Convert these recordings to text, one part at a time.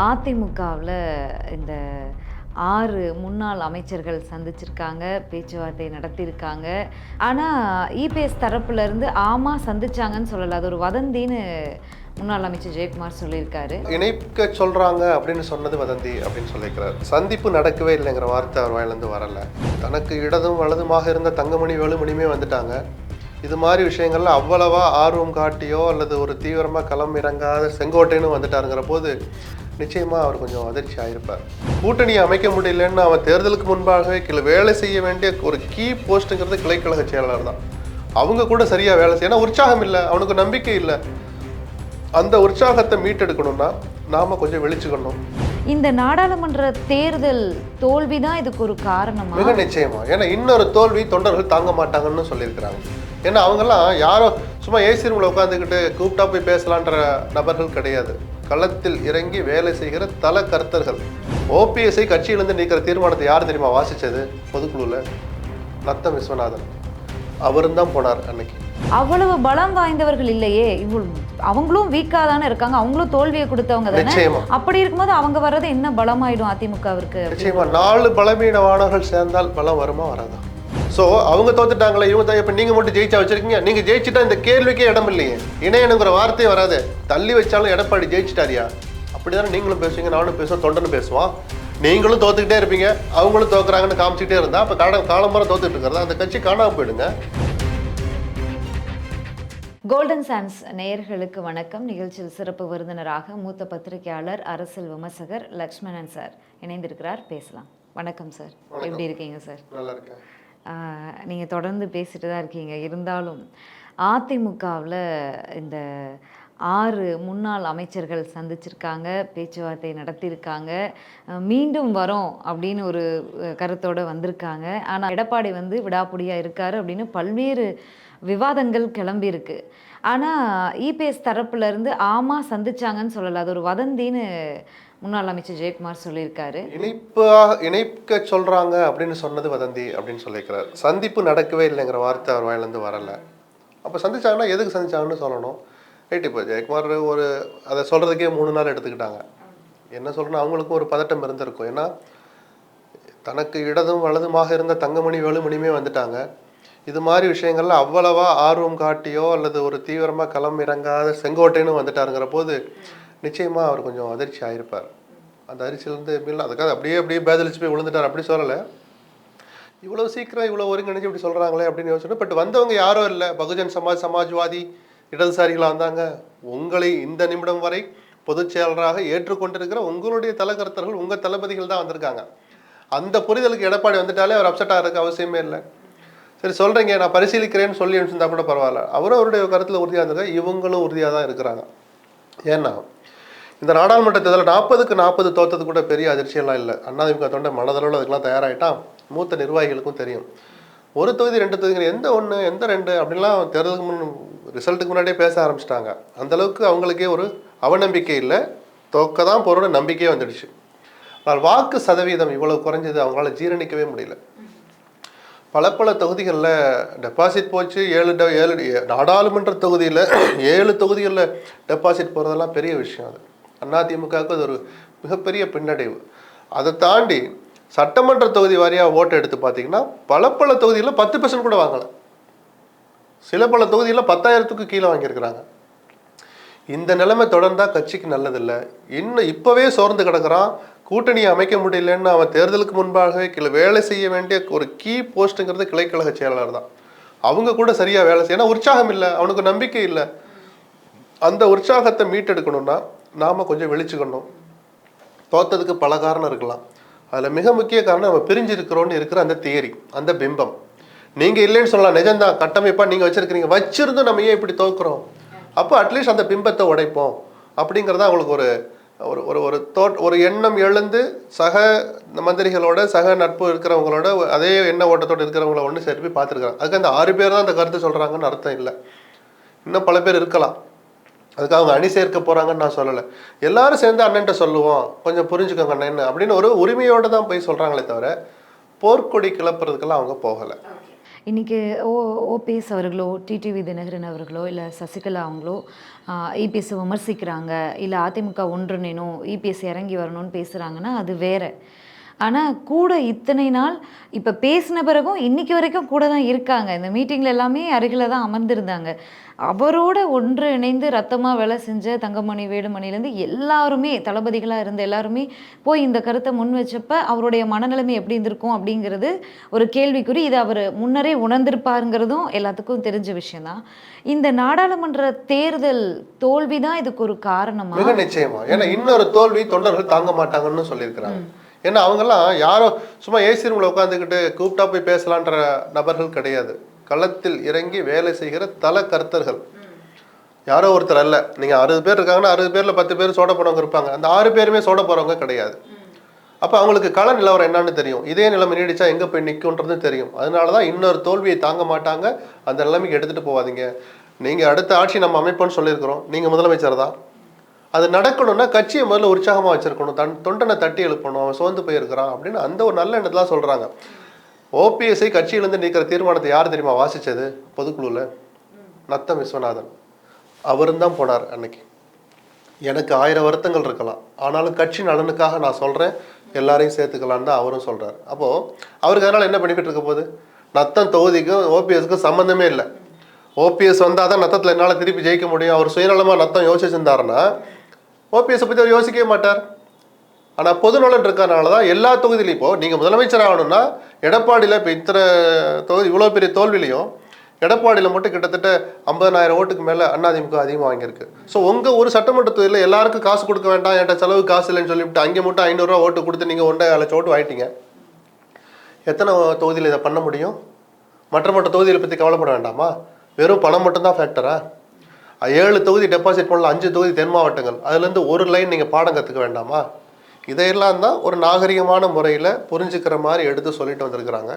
அதிமுகவில் இந்த ஆறு முன்னாள் அமைச்சர்கள் சந்திச்சிருக்காங்க பேச்சுவார்த்தை நடத்தியிருக்காங்க. ஆனால் இபிஎஸ் தரப்புலேருந்து ஆமாம் சந்திச்சாங்கன்னு சொல்லலை. அது ஒரு வதந்தின்னு முன்னாள் அமைச்சர் ஜெயக்குமார் சொல்லியிருக்காரு. இணைக்க சொல்றாங்க அப்படின்னு சொன்னது வதந்தி அப்படின்னு சொல்லியிருக்கிறார். சந்திப்பு நடக்கவே இல்லைங்கிற வார்த்தை அவர் வாயிலிருந்து வரல. தனக்கு இடதும் வலதுமாக இருந்த தங்கமணி வேலுமணியுமே வந்துட்டாங்க. இது மாதிரி விஷயங்கள்ல அவ்வளவா ஆர்வம் காட்டியோ அல்லது ஒரு தீவிரமா களம் இறங்காத செங்கோட்டைன்னு வந்துட்டாருங்கிற போது நிச்சயமா அவர் கொஞ்சம் அதிர்ச்சி ஆயிருப்பார். கூட்டணி அமைக்க முடியலன்னு அவன் தேர்தலுக்கு முன்பாகவே கிளை வேலை செய்ய வேண்டிய ஒரு கீ போஸ்ட்டுங்கிறது கிளைக்கழக செயலாளர் தான். அவங்க கூட சரியா வேலை செய்ய ஏன்னா உற்சாகம் இல்லை அவனுக்கு நம்பிக்கை இல்லை. அந்த உற்சாகத்தை மீட்டெடுக்கணும்னா நாம கொஞ்சம் வெளிச்சுக்கணும் இந்த நாடாளுமன்ற தேர்தல் தோல்வி தான் இதுக்கு ஒரு காரணமா? மிக நிச்சயமா. ஏன்னா இன்னொரு தோல்வி தொண்டர்கள் தாங்க மாட்டாங்கன்னு சொல்லியிருக்கிறாங்க. ஏன்னா அவங்கெல்லாம் யாரோ சும்மா ஏசி ரூமில் உட்காந்துக்கிட்டு கூப்பிட்டா போய் பேசலான்ற நபர்கள் கிடையாது. களத்தில் இறங்கி வேலை செய்கிற தல கர்த்தர்கள். ஓபிஎஸ்ஐ கட்சியிலிருந்து நீக்கிற தீர்மானத்தை யார் தெரியுமா வாசிச்சது? பொதுக்குழுல நத்தம் விஸ்வநாதன். அவரும் தான் போனார் அன்னைக்கு. அவ்வளவு பலம் வாய்ந்தவர்கள் இல்லையே. இவ்வளவு அவங்களும் வீக்காக தானே இருக்காங்க. அவங்களும் தோல்வியை கொடுத்தவங்க தானே? அப்படி இருக்கும்போது அவங்க வர்றது என்ன பலமாயிடும் அதிமுகவிற்கு? நிச்சயமா. நாலு பலவீனமானவர்கள் சேர்ந்தால் பலம் வருமா வராதா? ஸோ அவங்க தோத்துட்டாங்களே இவங்க தான் இப்போ நீங்கள் மட்டும் ஜெயிச்சா வச்சிருக்கீங்க. நீங்கள் ஜெயிச்சிட்டா இந்த கேள்விக்கே இடம் இல்லையே. இணையனுங்கிற வார்த்தையே வராது. தள்ளி வச்சாலும் எடப்பாடி ஜெயிச்சிட்டாரியா? அப்படிதானே நீங்களும் பேசுவீங்க நானும் பேசுவோம் தொண்டனும் பேசுவான். நீங்களும் தோத்துக்கிட்டே இருப்பீங்க அவங்களும் தோக்குறாங்கன்னு காமிச்சிக்கிட்டே இருந்தா அப்போ காலம் காலம்பரம் தோத்துட்டு இருக்கிறதா? அந்த கட்சி காணாம போயிடுங்க. கோல்டன் சான்ஸ் நேயர்களுக்கு வணக்கம். நிகழ்ச்சியில் சிறப்பு விருந்தினராக மூத்த பத்திரிகையாளர் அரசியல் விமர்சகர் லக்ஷ்மணன் சார் இணைந்திருக்கிறார். பேசலாம். வணக்கம் சார். எப்படி இருக்கீங்க சார்? நல்லா இருக்கேன். நீங்கள் தொடர்ந்து பேசிட்டு தான் இருக்கீங்க. இருந்தாலும் அதிமுகவில் இந்த ஆறு முன்னாள் அமைச்சர்கள் சந்திச்சிருக்காங்க பேச்சுவார்த்தை நடத்தியிருக்காங்க. மீண்டும் வரோம் அப்படின்னு ஒரு கருத்தோடு கருத்தோட வந்திருக்காங்க. ஆனால் எடப்பாடி வந்து விடாப்புடியாக இருக்காரு அப்படின்னு பல்வேறு விவாதங்கள் கிளம்பியிருக்கு ஆனால் இபிஎஸ் தரப்புலேருந்து ஆமாம் சந்திச்சாங்கன்னு சொல்லலை. அது ஒரு வதந்தின்னு முன்னாள் அமைச்சர் ஜெயக்குமார் சொல்லியிருக்காரு. இணைப்பாக இணைக்க சொல்கிறாங்க அப்படின்னு சொன்னது வதந்தி அப்படின்னு சொல்லியிருக்கிறார். சந்திப்பு நடக்கவே இல்லைங்கிற வார்த்தை அவர் வாயிலேருந்து வரல. அப்போ சந்திச்சாங்கன்னா எதுக்கு சந்திச்சாங்கன்னு சொல்லணும். ரைட் இப்போ ஜெயக்குமார் ஒரு அதை சொல்கிறதுக்கே மூணு நாள் எடுத்துக்கிட்டாங்க. என்ன சொல்லணும் அவங்களுக்கும் ஒரு பதட்டம் இருந்திருக்கும். ஏன்னா தனக்கு இடதும் வலதுமாக இருந்த தங்கமணி வேலுமணியுமே வந்துட்டாங்க. இது மாதிரி விஷயங்கள்ல அவ்வளவா ஆர்வம் காட்டியோ அல்லது ஒரு தீவிரமா களம் இறங்காத செங்கோட்டைன்னு வந்துட்டாருங்கிற போது நிச்சயமா அவர் கொஞ்சம் அதிர்ச்சி ஆயிருப்பார். அந்த அதிர்ச்சியிலேருந்து எப்படிலாம் அதுக்காக அப்படியே அப்படியே பேதலிச்சு போய் விழுந்துட்டார் அப்படி சொல்லலை. இவ்வளவு சீக்கிரம் இவ்வளவு ஒருங்கிணைஞ்சு இப்படி சொல்றாங்களே அப்படின்னு யோசிச்சோம் பட் வந்தவங்க யாரும் இல்லை. பகுஜன் சமாஜ் சமாஜ்வாதி இடதுசாரிகளாக வந்தாங்க உங்களை இந்த நிமிடம் வரை பொதுச் செயலராக ஏற்றுக்கொண்டிருக்கிற உங்களுடைய தலைக்கர்த்தர்கள் உங்க தளபதிகள் தான் வந்திருக்காங்க. அந்த புரிதலுக்கு எடப்பாடி வந்துட்டாலே அவர் அப்செட் ஆகிறதுக்கு அவசியமே இல்லை. சரி சொல்றீங்க நான் பரிசீலிக்கிறேன்னு சொல்லி அனுப்பிச்சிருந்தா கூட பரவாயில்ல. அவரும் அவருடைய கருத்துல உறுதியாக இருந்திருக்காங்க இவங்களும் உறுதியாக தான் இருக்கிறாங்க. ஏன்னா இந்த நாடாளுமன்ற தேர்தலில் நாற்பதுக்கு நாற்பது தோத்தது கூட பெரிய அதிர்ச்சியெல்லாம் இல்லை. அண்ணாதிமுக தொண்டை மனதளவில் அதுக்கெல்லாம் தயாராகிட்டான் மூத்த நிர்வாகிகளுக்கும் தெரியும். ஒரு தொகுதி ரெண்டு தொகுதி எந்த ஒன்று எந்த ரெண்டு அப்படின்லாம் தேர்தலுக்கு முன் ரிசல்ட்டுக்கு முன்னாடியே பேச ஆரம்பிச்சிட்டாங்க. அந்தளவுக்கு அவங்களுக்கே ஒரு அவநம்பிக்கை இல்லை. தோக்க தான் போகிற நம்பிக்கையே வந்துடுச்சு. ஆனால் வாக்கு சதவீதம் இவ்வளவு குறைஞ்சது அவங்களால ஜீரணிக்கவே முடியல. பல பல தொகுதிகளில் டெபாசிட் போச்சு ஏழு ட- ஏழு நாடாளுமன்ற தொகுதியில் ஏழு தொகுதிகளில் டெபாசிட் போகிறதெல்லாம் பெரிய விஷயம் அது. அதிமுகவுக்கு அது ஒரு மிகப்பெரிய பின்னடைவு. அதை தாண்டி சட்டமன்ற தொகுதி வாரியாக ஓட்டு எடுத்து பார்த்தீங்கன்னா பல பல தொகுதியில் பத்து பர்சன்ட் கூட வாங்கலை. சில பல தொகுதியில் பத்தாயிரத்துக்கு கீழே வாங்கியிருக்கிறாங்க. இந்த நிலைமை தொடர்ந்தால் கட்சிக்கு நல்லதில்லை. இன்னும் இப்போவே சோர்ந்து கிடக்குறான். கூட்டணியை அமைக்க முடியலன்னு அவன் தேர்தலுக்கு முன்பாகவே கிளை வேலை செய்ய வேண்டிய ஒரு கீ போஸ்ட்டுங்கிறது கிளைக்கழக செயலாளர் தான். அவங்க கூட சரியாக வேலை செய்ய ஏன்னா உற்சாகம் இல்லை அவனுக்கு நம்பிக்கை இல்லை. அந்த உற்சாகத்தை மீட்டெடுக்கணும்னா நாம் கொஞ்சம் வெளிச்சுக்கணும் தோத்ததுக்கு பல காரணம் இருக்கலாம். அதில் மிக முக்கிய காரணம் நம்ம பிரிஞ்சிருக்கிறோன்னு இருக்கிற அந்த தியரி அந்த பிம்பம். நீங்கள் இல்லைன்னு சொல்லலாம் நிஜம்தான். கட்டமைப்பாக நீங்கள் வச்சுருக்கிறீங்க. வச்சிருந்தும் நம்ம ஏன் இப்படி தோக்குறோம்? அப்போ அட்லீஸ்ட் அந்த பிம்பத்தை உடைப்போம். அப்படிங்கிறத அவங்களுக்கு ஒரு ஒரு ஒரு ஒரு தோட் ஒரு எண்ணம் எழுந்து சக மந்திரிகளோட சக நட்பு இருக்கிறவங்களோட அதே எண்ண ஓட்டத்தோடு இருக்கிறவங்கள ஒன்று சேர்ப்பி போய் பார்த்துருக்காங்க அதுக்கு அந்த ஆறு பேர் தான் அந்த கருத்து சொல்கிறாங்கன்னு அர்த்தம் இல்லை. இன்னும் பல பேர் இருக்கலாம். அதுக்கு அவங்க அணி சேர்க்க போகிறாங்கன்னு நான் சொல்லலை. எல்லாரும் சேர்ந்து அண்ணன்ட்ட சொல்லுவோம். கொஞ்சம் புரிஞ்சுக்கோங்க அண்ணன் அப்படின்னு ஒரு உரிமையோடு தான் போய் சொல்கிறாங்களே தவிர போர்க்கொடி கிளப்புறதுக்கெல்லாம் அவங்க போகலை. இன்னைக்கு ஓ ஓபிஎஸ் அவர்களோ டிடிவி தினகரன் அவர்களோ இல்லை சசிகலா அவங்களோ இபிஎஸ் விமர்சிக்கிறாங்க இல்லை அதிமுக ஒன்றுணும் இபிஎஸ் இறங்கி வரணும்னு பேசுகிறாங்கன்னா அது வேற. ஆனால் கூட இத்தனை நாள் இப்போ பேசின பிறகும் இன்னைக்கு வரைக்கும் கூட தான் இருக்காங்க. இந்த மீட்டிங்கில் எல்லாமே அருகில் தான் அமர்ந்திருந்தாங்க. அவரோட ஒன்று இணைந்து ரத்தமாக வேலை செஞ்ச தங்கமணி வேலுமணிலேருந்து எல்லாருமே தளபதிகளாக இருந்த எல்லாருமே போய் இந்த கருத்தை முன் வச்சப்ப அவருடைய மனநிலைமை எப்படி இருந்திருக்கும் அப்படிங்கிறது ஒரு கேள்விக்குறி. இது அவர் முன்னரே உணர்ந்திருப்பாருங்கிறதும் எல்லாத்துக்கும் தெரிஞ்ச விஷயம்தான் இந்த நாடாளுமன்ற தேர்தல் தோல்வி தான் இதுக்கு ஒரு காரணமா? நிச்சயமா. ஏன்னா இன்னொரு தோல்வி தொண்டர்கள் தாங்க மாட்டாங்கன்னு சொல்லியிருக்கிறாங்க. ஏன்னா அவங்கெல்லாம் யாரோ சும்மா ஏசி ரூமில் உட்காந்துக்கிட்டு கூப்பிட்டா போய் பேசலான்ற நபர்கள் கிடையாது. களத்தில் இறங்கி வேலை செய்கிற தல கர்த்தர்கள். யாரோ ஒருத்தர் அல்ல. நீங்கள் அறுபது பேர் இருக்காங்கன்னா அறுபது பேரில் பத்து பேர் சோட போகிறவங்க இருப்பாங்க. அந்த ஆறு பேருமே சோட போகிறவங்க கிடையாது. அப்போ அவங்களுக்கு கள நிலவரம் என்னன்னு தெரியும். இதே நிலைமை நீடிச்சா எங்கே போய் நிற்கும்ன்றது தெரியும். அதனால தான் இன்னொரு தோல்வியை தாங்க மாட்டாங்க. அந்த நிலைமைக்கு எடுத்துகிட்டு போவாதீங்க. நீங்கள் அடுத்த ஆட்சி நம்ம அமைப்போன்னு சொல்லியிருக்கிறோம். நீங்கள் முதலமைச்சர் தான். அது நடக்கணும்னா கட்சியை முதல்ல உற்சாகமாக வச்சிருக்கணும். தன் தொண்டனை தட்டி எழுப்பணும். அவன் சோர்ந்து போயிருக்கிறான் அப்படின்னு அந்த ஒரு நல்ல எண்ணத்தில் சொல்கிறாங்க ஓபிஎஸ்ஐ கட்சியிலேருந்து நீக்கிற தீர்மானத்தை யார் தெரியுமா வாசித்தது பொதுக்குழுவில் நத்தம் விஸ்வநாதன். அவரும் தான் போனார் அன்னைக்கு. எனக்கு ஆயிரம் வருத்தங்கள் இருக்கலாம். ஆனாலும் கட்சி நலனுக்காக நான் சொல்கிறேன் எல்லாரையும் சேர்த்துக்கலான்னு தான் அவரும் சொல்கிறார் அப்போது அவருக்கு அதனால் என்ன பெனிஃபிட் இருக்க போகுது? நத்தம் தொகுதிக்கும் ஓபிஎஸ்க்கும் சம்மந்தமே இல்லை. ஓபிஎஸ் வந்தால் தான் நத்தத்தில் என்னால் திருப்பி ஜெயிக்க முடியும். அவர் சுயநலமாக நத்தம் யோசிச்சிருந்தாருன்னா ஓபிஎஸ்ஸை பற்றி அவர் யோசிக்கவே மாட்டார். ஆனால் பொதுநலன் இருக்கிறதுனால தான் எல்லா தொகுதியிலையும் இப்போது நீங்கள் முதலமைச்சர் ஆகணும்னா எடப்பாடியில் இப்போ இத்தனை தொகுதி இவ்வளோ பெரிய தோல்விலையும் எடப்பாடியில் மட்டும் கிட்டத்தட்ட ஐம்பதனாயிரம் ஓட்டுக்கு மேலே அதிமுக அதிகமாக வாங்கியிருக்கு. ஸோ உங்கள் ஒரு சட்டமன்ற தொகுதியில் எல்லாருக்கும் காசு கொடுக்க வேண்டாம் என்கிட்ட செலவு காசு இல்லைன்னு சொல்லிவிட்டு அங்கே மட்டும் ஐநூறுரூவா ஓட்டு கொடுத்து நீங்கள் ஒன்றரை லட்சம் ஓட்டு வாங்கிட்டீங்க. எத்தனை தொகுதியில் இதை பண்ண முடியும்? மற்ற மற்ற தொகுதிகளை பற்றி கவலைப்பட வேண்டாமா? வெறும் பணம் மட்டும்தான் ஃபேக்டரா ஏழு தொகுதி டெபாசிட் பண்ணலாம் அஞ்சு தொகுதி தென் மாவட்டங்கள். அதுலேருந்து ஒரு லைன் நீங்கள் பாடம் கற்றுக்க வேண்டாமா? இதையெல்லாம் தான் ஒரு நாகரிகமான முறையில் புரிஞ்சுக்கிற மாதிரி எடுத்து சொல்லிட்டு வந்திருக்கிறாங்க.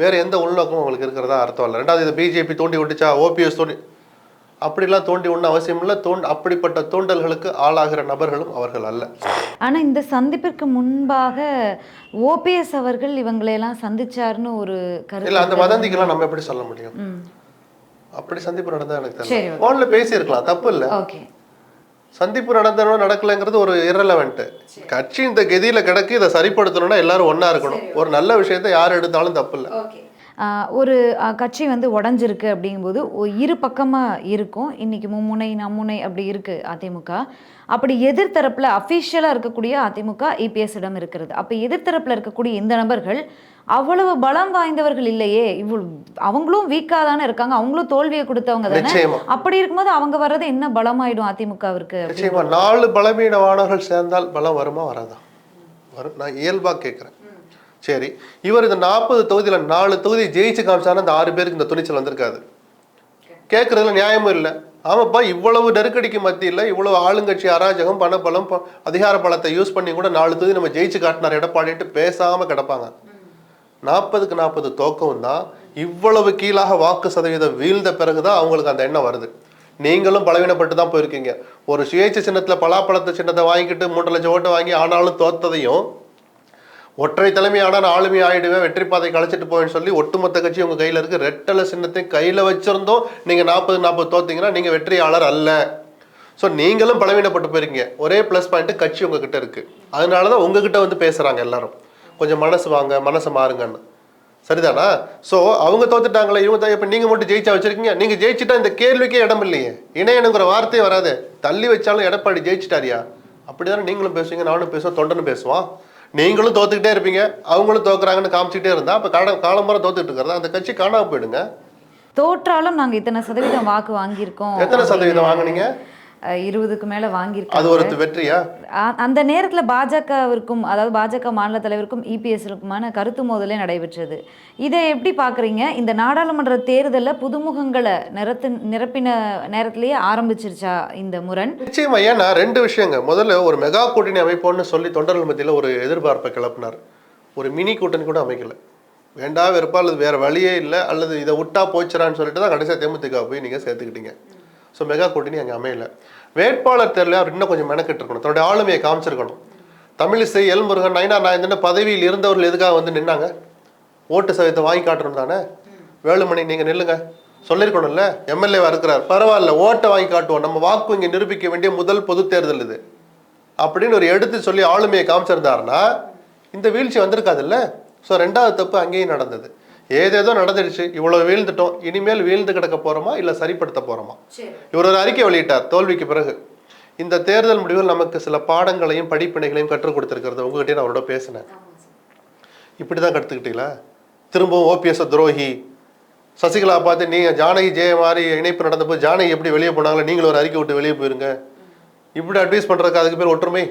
வேறு எந்த உள்நோக்கமும் உங்களுக்கு இருக்கிறதா அர்த்தம் இல்லை. ரெண்டாவது இது பிஜேபி தூண்டி விட்டுச்சா ஓபிஎஸ் தூண்டி அப்படிலாம் தோண்டி ஒன்றும் அவசியம் இல்லை. தோண்ட் அப்படிப்பட்ட தூண்டல்களுக்கு ஆளாகிற நபர்களும் அவர்கள் அல்ல. ஆனா இந்த சந்திப்பிற்கு முன்பாக ஓபிஎஸ் அவர்கள் இவங்களையெல்லாம் சந்திச்சாருன்னு ஒரு கருத்து இல்லை அந்த வதந்திக்கெல்லாம் நம்ம எப்படி சொல்ல முடியும்? அப்படி சந்திப்பு நடந்தா எனக்கு சரி, தெரியல ஃபோன்ல பேசியிருக்கலாம் தப்பு இல்லை சந்திப்பு நடந்தனோ நடக்கலைங்கிறது ஒரு இரலவெண்ட் கட்சி இந்த கதியில கிடக்கு இதை சரிப்படுத்தணும்னா எல்லாரும் ஒண்ணா இருக்கணும். ஒரு நல்ல விஷயத்தை யார் எடுத்தாலும் தப்பு இல்லை ஒரு கட்சி வந்து உடஞ்சிருக்கு அப்படிங்கும்போது இரு பக்கமாக இருக்கும். இன்னைக்கு மும்முனை நம்முனை அப்படி இருக்கு அதிமுக. அப்படி எதிர்த்தரப்பில் அஃபிஷியலாக இருக்கக்கூடிய அதிமுக இபிஎஸ் இடம் இருக்கிறது. அப்போ எதிர்த்தரப்பில் இருக்கக்கூடிய இந்த நபர்கள் அவ்வளவு பலம் வாய்ந்தவர்கள் இல்லையே. இவ்வளவு அவங்களும் வீக்காக தானே இருக்காங்க. அவங்களும் தோல்வியை கொடுத்தவங்க தானே. அப்படி இருக்கும்போது அவங்க வர்றது என்ன பலமாயிடும் அதிமுகவிற்கு நாலு பலவீனமானவர்கள் சேர்ந்தால் பலம் வருமா வராதா? வரும். நான் இயல்பா கேட்குறேன். சரி இவர் இந்த நாற்பது தொகுதியில் நாலு தொகுதி ஜெயிச்சு காமிச்சாலும் இந்த ஆறு பேருக்கு இந்த துணிச்சல் வந்திருக்காது. கேட்குறதுல நியாயமும் இல்லை. ஆமாப்பா இவ்வளவு நெருக்கடிக்கு மத்தியில் இவ்வளவு ஆளுங்கட்சி அராஜகம் பணபலம் ப- அதிகார பலத்தை யூஸ் பண்ணி கூட நாலு தொகுதி நம்ம ஜெயிச்சு காட்டினார் எடப்பாடின்ட்டு பேசாமல் கிடப்பாங்க. நாற்பதுக்கு நாற்பது தோக்கம் தான் இவ்வளவு கீழாக வாக்கு சதவீதம் வீழ்ந்த பிறகுதான் அவங்களுக்கு அந்த எண்ணம் வருது. நீங்களும் பலவீனப்பட்டு தான் போயிருக்கீங்க. ஒரு சுயேட்சை சின்னத்தில் பலாப்பழத்தை சின்னத்தை வாங்கிக்கிட்டு மூன்று லட்சம் ஓட்டு வாங்கி ஆனாலும் தோத்ததையும் ஒற்றை தலைமையான ஆளுமை ஆயிடுவேன் வெற்றி பாதை கழிச்சிட்டு போவேன்னு சொல்லி ஒட்டுமொத்த கட்சி உங்க கையில இருக்கு. ரெட்டலை சின்னத்தையும் கையில வச்சிருந்தோம். நீங்க நாற்பது நாற்பது தோத்தீங்கன்னா நீங்க வெற்றியாளர் அல்ல. ஸோ நீங்களும் பலவீனப்பட்டு போயிருக்கீங்க. ஒரே ப்ளஸ் பாயிண்ட் கட்சி உங்ககிட்ட இருக்கு. அதனால தான் உங்ககிட்ட வந்து பேசுறாங்க எல்லாரும். கொஞ்சம் மனசு வாங்க மனசை மாறுங்கன்னு. சரிதானா? ஸோ அவங்க தோத்துட்டாங்களே இவங்க தான் இப்போ நீங்கள் மட்டும் ஜெயிச்சா வச்சிருக்கீங்க. நீங்கள் ஜெயிச்சிட்டா இந்த கேள்விக்கே இடம் இல்லையே. இணையனுங்கிற வார்த்தையே வராது. தள்ளி வச்சாலும் எடப்பாடி ஜெயிச்சிட்டாரியா? அப்படிதானே நீங்களும் பேசுவீங்க நானும் பேசுவேன் தொண்டனும் பேசுவான். நீங்களும் தோத்துக்கிட்டே இருப்பீங்க அவங்களும் தோக்குறாங்கன்னு காமிச்சிக்கிட்டே இருந்தா அப்போ காலம் காலம்பரம் தோத்துக்கிட்டு இருக்கிறதா? அந்த கட்சி காணாம போயிடுங்க. தோற்றாலும் நாங்க இத்தனை சதவீதம் வாக்கு வாங்கியிருக்கோம். எத்தனை சதவீதம் வாங்குனீங்க? இருபதுக்கு மேல அது வாங்கியிருக்காங்க ஒரு வெற்றியா? அந்த நேரத்துல பாஜகவிற்கும் அதாவது பாஜக மாநில தலைவருக்கும் இபிஎஸ்க்குமான கருத்து மோதலே நடைபெற்றது. இதை எப்படி பார்க்குறீங்க இந்த நாடாளுமன்ற தேர்தலில் புதுமுகங்களை நிறத்து நிரப்பின நேரத்திலேயே ஆரம்பிச்சிருச்சா இந்த முரண்? நிச்சயமா ஏன்னா ரெண்டு விஷயங்க. முதல்ல ஒரு மெகா கூட்டணி அமைப்போம்னு சொல்லி தொண்டர்கள் மத்தியில் ஒரு எதிர்பார்ப்பை கிளப்பினார். ஒரு மினி கூட்டணி கூட அமைக்கல. வேண்டா வெறுப்பா அல்லது வேற வழியே இல்லை அல்லது இதை விட்டா போச்சுறான்னு சொல்லிட்டு தான் கடைசியாக தேமுதிக போய் நீங்கள் சேர்த்துக்கிட்டீங்க. ஸோ மெகா கூட்டணி அங்கே அமையல. வேட்பாளர் தேர்தலில் அவர் இன்னும் கொஞ்சம் மெனக்கிட்டு இருக்கணும் தன்னுடைய ஆளுமையை காமிச்சிருக்கணும். தமிழிசை எல்முருகன் நைனா நாயந்தன் பதவியில் இருந்தவர்கள் எதுக்காக வந்து நின்னாங்க? ஓட்டு சதவீதத்தை வாங்கி காட்டணும் தானே? வேலுமணி நீங்கள் நில்லுங்க. சொல்லியிருக்கணும்ல எம்எல்ஏவா இருக்கிறார். பரவாயில்ல ஓட்டை வாங்கி காட்டுவோம். நம்ம வாக்கு இங்கே நிரூபிக்க வேண்டிய முதல் பொது தேர்தல் இது. அப்படின்னு ஒரு எடுத்து சொல்லி ஆளுமையை காமிச்சிருந்தாருன்னா இந்த வீழ்ச்சி வந்திருக்காதுல்ல? ஸோ ரெண்டாவது தப்பு அங்கேயும் நடந்தது. ஏதேதோ நடந்துடுச்சு இவ்வளோ வீழ்ந்துட்டோம் இனிமேல் வீழ்ந்து கிடக்க போகிறோமா இல்லை சரிப்படுத்த போகிறோமா இவர் ஒரு அறிக்கை வெளியிட்டார் தோல்விக்கு பிறகு. இந்த தேர்தல் முடிவுகள் நமக்கு சில பாடங்களையும் படிப்பினைகளையும் கற்றுக் கொடுத்துருக்கிறது உங்ககிட்டயே நான் அவரோட பேசினேன். இப்படி தான் கற்றுக்கிட்டீங்களா? திரும்பவும் ஓபிஎஸ் துரோகி. சசிகலா பார்த்து நீங்கள் ஜானகி ஜெய மாதிரி இணைப்பு நடந்தபோது ஜானகி எப்படி வெளியே போனாங்களோ நீங்களும் ஒரு அறிக்கை விட்டு வெளியே போயிருங்க. இப்படி அட்வைஸ் பண்ணுறதுக்கு அதுக்கு பேர் ஒற்றுமை.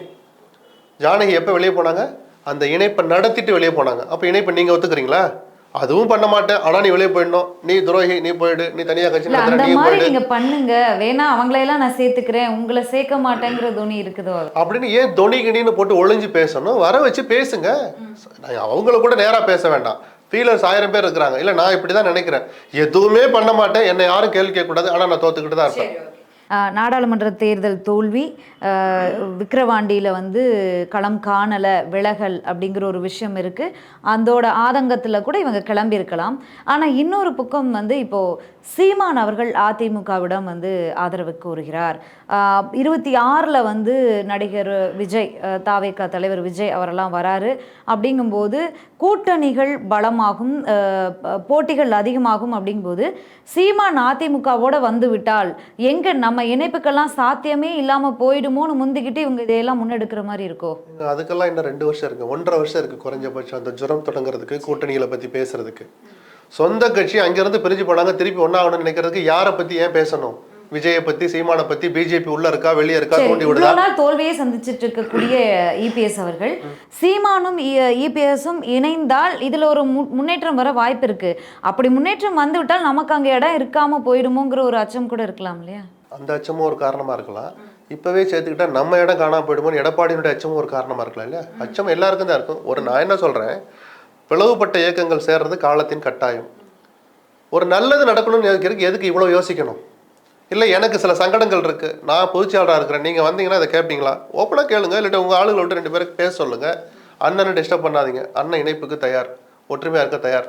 ஜானகி எப்போ வெளியே போனாங்க? அந்த இணைப்பை நடத்திட்டு வெளியே போனாங்க. அப்போ இணைப்பை நீங்கள் ஒத்துக்கிறீங்களா? அதுவும் பண்ண மாட்டேன். ஆனால் நீ வெளியே போயிடணும். நீ துரோகி நீ போயிடு. நீ தனியாக கட்சி அந்த மாதிரி நீங்க பண்ணுங்க. வேணா அவங்களையெல்லாம் நான் சேர்த்துக்கிறேன். உங்களை சேர்க்க மாட்டேங்கிற துணி இருக்குதோ அப்படின்னு ஏன் தொனிகிணின்னு போட்டு ஒளிஞ்சு பேசணும்? வர வச்சு பேசுங்க. அவங்கள கூட நேரா பேச வேண்டாம். ஃபீலர்ஸ் ஆயிரம் பேர் இருக்கிறாங்க. இல்ல நான் இப்படி தான் நினைக்கிறேன். எதுவுமே பண்ண மாட்டேன். என்னை யாரும் கேள்வி கேட்கக்கூடாது. ஆனா நான் தோத்துக்கிட்டு தான் இருப்பேன் நாடாளுமன்ற தேர்தல் தோல்வி விக்கிரவாண்டியில் வந்து களம் காணலை விலகல் அப்படிங்கிற ஒரு விஷயம் இருக்குது அதோட ஆதங்கத்தில் கூட இவங்க கிளம்பியிருக்கலாம். ஆனால் இன்னொரு பக்கம் வந்து இப்போது சீமான் அவர்கள் அதிமுகவிடம் வந்து ஆதரவு கூறுகிறார். இருபத்தி ஆறில் வந்து நடிகர் விஜய் தாவேக்கா தாவேகா தலைவர் விஜய் அவரெல்லாம் வராரு. அப்படிங்கும்போது கூட்டணிகள் பலமாகும் போட்டிகள் அதிகமாகும் அப்படிங்கும்போது சீமான் அதிமுகவோட வந்து விட்டால் எங்க நம்ம இணைப்புக்கெல்லாம் சாத்தியமே இல்லாம போயிடுமோன்னு முந்திக்கிட்டு இவங்க இதையெல்லாம் முன்னெடுக்கிற மாதிரி இருக்கோ? அதுக்கெல்லாம் இன்னும் ரெண்டு வருஷம் இருக்கு. ஒன்றரை வருஷம் இருக்கு குறைஞ்சபட்சம். அந்த ஜுரம் தொடங்குறதுக்கு கூட்டணிகளை பத்தி பேசுறதுக்கு. சொந்த கட்சி அங்கிருந்து பிரிஞ்சு போனாங்க திருப்பி ஒன்னாகணும்னு நினைக்கிறதுக்கு யாரை பத்தி ஏன் பேசணும்? விஜயை பத்தி சீமானை பத்தி பிஜேபி உள்ள இருக்கா வெளியே இருக்கா தூண்டி விடுதா நாள் தோல்வியை சந்திச்சிட்டு இருக்கக்கூடிய இபிஎஸ் அவர்கள் சீமானும் இபிஎஸும் இணைந்தால் இதுல ஒரு முன்னேற்றம் வர வாய்ப்பு இருக்கு. அப்படி முன்னேற்றம் வந்து விட்டால் நமக்கு அங்க இடம் இருக்காம போயிடுமோங்கிற ஒரு அச்சம் கூட இருக்கலாம் இல்லையா? அந்த அச்சமும் ஒரு காரணமா இருக்கலாம். இப்பவே சேர்த்துக்கிட்டா நம்ம இடம் காணாம போயிடுமோன்னு எடப்பாடியினுடைய அச்சமும் ஒரு காரணமா இருக்கலாம் இல்லையா? அச்சம் எல்லாருக்கும் தான் இருக்கும். ஒரு நான் என்ன சொல்றேன் பிளவுபட்ட இயக்கங்கள் சேர்றது காலத்தின் கட்டாயம். ஒரு நல்லது நடக்கணும்னு இருக்கிறதுக்கு எதுக்கு இவ்வளோ யோசிக்கணும்? இல்லை எனக்கு சில சங்கடங்கள் இருக்குது நான் பொதுச்செயலராக இருக்கிறேன். நீங்கள் வந்தீங்கன்னா அதை கேட்பீங்களா? ஓப்பனாக கேளுங்க. இல்லாட்டி உங்கள் ஆளுங்களை விட்டு ரெண்டு பேருக்கு பேச சொல்லுங்கள் அண்ணனை டிஸ்டர்ப் பண்ணாதீங்க. அண்ணன் இணைப்புக்கு தயார். ஒற்றுமையாக இருக்க தயார்.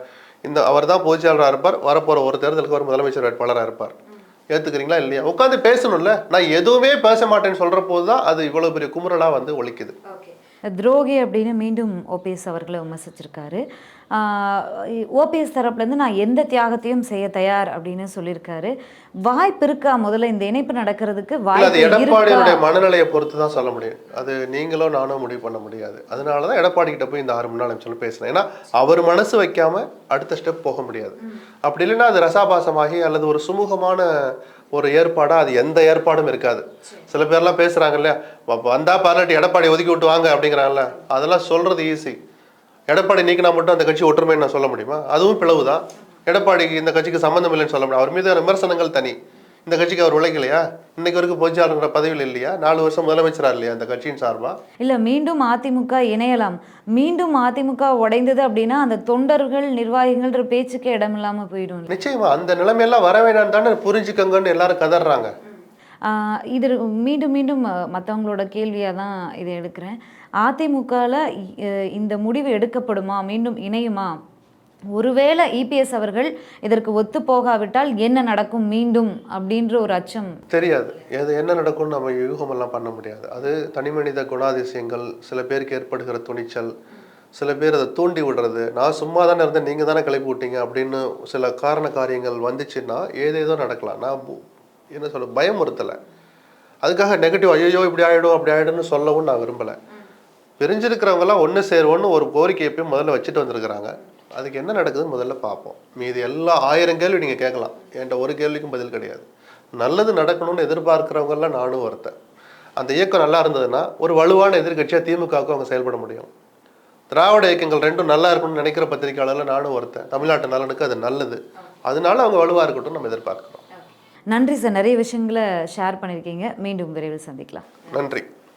இந்த அவர் தான் பொதுச்செயலராக இருப்பார். வரப்போகிற ஒரு தேர்தலுக்கு ஒரு முதலமைச்சர் வேட்பாளராக இருப்பார். ஏற்றுக்கிறீங்களா இல்லையா? உட்காந்து பேசணும்ல. நான் எதுவுமே பேச மாட்டேன்னு சொல்கிற போது தான் அது இவ்வளோ பெரிய குமுறலாக வந்து ஒழிக்குது துரோகி அப்படின்னு மீண்டும் ஓபிஎஸ் அவர்களை விமர்சிச்சிருக்காரு. ஓபிஎஸ் தரப்புலேருந்து நான் எந்த தியாகத்தையும் செய்ய தயார் அப்படின்னு சொல்லியிருக்காரு. வாய்ப்பு இருக்கா? முதல்ல இந்த இணைப்பு நடக்கிறதுக்கு வாய்ப்பு இருக்கா? எடப்பாடியுடைய மனநிலையை பொறுத்து தான் சொல்ல முடியும். அது நீங்களோ நானோ முடிவு பண்ண முடியாது. அதனால தான் எடப்பாடி கிட்ட போய் இந்த ஆறு முன்னாள் நிமிஷம் பேசினேன். ஏன்னா அவர் மனசு வைக்காம அடுத்த ஸ்டெப் போக முடியாது. அப்படி இல்லைன்னா அது ரசாபாசமாகி அல்லது ஒரு சுமூகமான ஒரு ஏற்பாடாக அது எந்த ஏற்பாடும் இருக்காது. சில பேர்லாம் பேசுகிறாங்க இல்லையா வந்தால் வந்தா பாராட்டி எடப்பாடி ஒதுக்கி விட்டு வாங்க அப்படிங்கிறாங்கல்ல. அதெல்லாம் சொல்கிறது ஈஸி எடப்பாடி நீக்கினா மட்டும் அந்த கட்சி ஒற்றுமைன்னு நான் சொல்ல முடியுமா? அதுவும் பிளவு தான் எடப்பாடிக்கு இந்த கட்சிக்கு சம்மந்தம் இல்லைன்னு சொல்ல முடியும். அவர் மீது விமர்சனங்கள் தனி. இந்த கட்சிக்கு அவர் உழைக்கலையா? இன்னைக்கு வரைக்கும் பொதுச்சாளர்ன்ற பதவியில் இல்லையா? நாலு வருஷம் முதலமைச்சரா இல்லையா இந்த கட்சியின் சார்பா? இல்ல மீண்டும் அதிமுக இணையலாம். மீண்டும் அதிமுக உடைந்தது அப்படின்னா அந்த தொண்டர்கள் நிர்வாகிகள்ன்ற பேச்சுக்கே இடம் இல்லாம போயிடும். நிச்சயமா அந்த நிலைமையெல்லாம் வர வேணாம் தானே புரிஞ்சுக்கங்கன்னு எல்லாரும் கதறாங்க. இது மீண்டும் மீண்டும் மற்றவங்களோட கேள்வியாக தான் இதை எடுக்கிறேன். அதிமுகவில் இந்த முடிவு எடுக்கப்படுமா? மீண்டும் இணையுமா? ஒருவேளை இபிஎஸ் அவர்கள் இதற்கு ஒத்து போகாவிட்டால் என்ன நடக்கும் மீண்டும் அப்படின்ற ஒரு அச்சம். தெரியாது. எது என்ன நடக்கும்னு நம்ம யூகமெல்லாம் பண்ண முடியாது. அது தனிமனித குணாதிசயங்கள் சில பேருக்கு ஏற்படுகிற துணிச்சல் சில பேர் அதை தூண்டி விடுறது நான் சும்மா தானே இருந்தேன் நீங்கள் தானே கிளப்பி விட்டீங்க அப்படின்னு சில காரண காரியங்கள் வந்துச்சுன்னா ஏதேதோ நடக்கலாம். நான் என்ன சொல்ல பயமுறுத்தலை அதுக்காக நெகட்டிவ் ஐயோ இப்படி ஆகிடும் அப்படி ஆகிடும்னு சொல்லவும் நான் விரும்பலை. பிரிஞ்சிருக்கிறவங்கலாம் ஒன்று சேருவோன்னு ஒரு கோரிக்கை எப்பயும் முதல்ல வச்சுட்டு வந்திருக்கிறாங்க. அதுக்கு என்ன நடக்குதுன்னு முதல்ல பார்ப்போம். மீதி எல்லா ஆயிரம் கேள்வி நீங்கள் கேட்கலாம். என்கிட்ட ஒரு கேள்விக்கும் பதில் கிடையாது. நல்லது நடக்கணும்னு எதிர்பார்க்கிறவங்கெல்லாம் நானும் ஒருத்தன். அந்த இயக்கம் நல்லா இருந்ததுன்னா ஒரு வலுவான எதிர்க்கட்சியாக திமுகவுக்கு அவங்க செயல்பட முடியும். திராவிட இயக்கங்கள் ரெண்டும் நல்லா இருக்கணும்னு நினைக்கிற பத்திரிகையாளர்ல நானும் ஒருத்தன். தமிழ்நாட்டு நலனுக்கு அது நல்லது. அதனால அவங்க வலுவாக இருக்கட்டும் நம்ம எதிர்பார்க்கிறோம். நன்றி சார். நிறைய விஷயங்களை ஷேர் பண்ணியிருக்கீங்க. மீண்டும் விரைவில் சந்திக்கலாம். நன்றி.